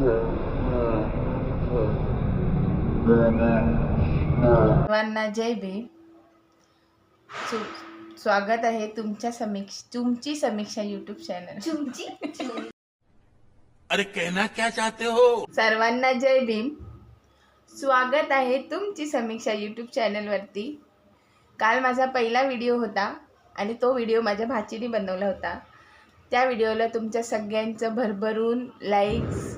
सर्वांना जय भीम. स्वागत आहे तुमच्या समीक्ष तुमची समीक्षा युट्यूब चॅनल अरे कहना क्या चाहते हो? सर्वांना जय भीम. स्वागत आहे तुमची समीक्षा यूट्यूब चॅनलवरती काल माझा पहिला व्हिडिओ होता आणि तो व्हिडिओ माझ्या भाचीने बनवला होता. त्या व्हिडिओला तुमच्या सगळ्यांचं भरभरून लाईक्स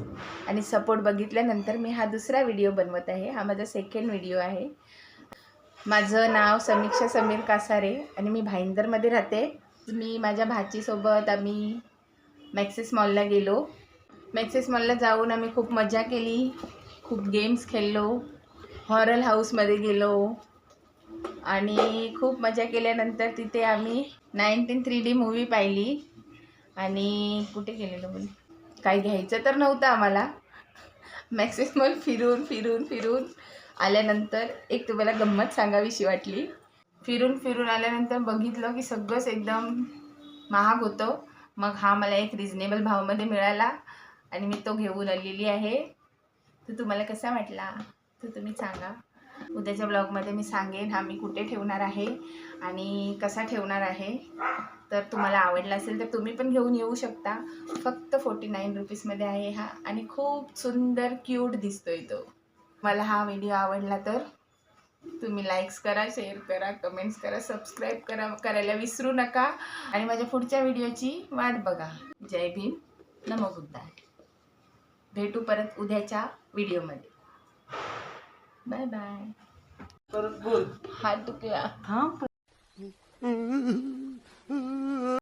आणि सपोर्ट बघितल्यानंतर मी हा दुसरा व्हिडिओ बनवत आहे. हा माझा सेकंड व्हिडिओ आहे. माझं नाव समीक्षा समीर कासारे आणि मी भाईंदरमध्ये राहते. मी माझ्या भाचीसोबत आम्ही मॅक्सिस मॉलला गेलो. मॅक्सिस मॉलला जाऊन आम्ही खूप मजा केली. खूप गेम्स खेळलो. हॉरल हाऊसमध्ये गेलो. आणि खूप मजा केल्यानंतर तिथे आम्ही नाईन्टीन थ्री डी मूवी पाहिली. आणि कुठे गेलेलो बोल? काही घ्यायचं तर नव्हतं आम्हाला. मॅक्सिमम फिरून फिरून फिरून आल्यानंतर एक तुम्हाला गंमत सांगावीशी वाटली. फिरून फिरून आल्यानंतर बघितलं की सगळंच एकदम महाग होतं. मग हा मला एक रिजनेबल भावामध्ये मिळाला आणि मी तो घेऊन आलेली आहे. तर तुम्हाला कसा वाटला? तर तुम्ही सांगा. उद्याच्या ब्लॉगमध्ये मी सांगेन हा मी कुठे ठेवणार आहे आणि कसा ठेवणार आहे. तर तुम्हाला आवडला असेल तर तुम्ही पण घेऊन येऊ शकता. फक्त फोर्टी नाईन रुपीजमध्ये आहे हा आणि खूप सुंदर क्यूट दिसतोय तो. मला हा व्हिडिओ आवडला तर तुम्ही लाईक्स करा शेअर करा कमेंट्स करा सबस्क्राईब करा करायला विसरू नका. आणि माझ्या पुढच्या व्हिडिओची वाट बघा. जय भीम. नमो बुद्धाय. भेटू परत उद्याच्या व्हिडिओमध्ये बाय बाय. परत बोल. हात दुखला. हा?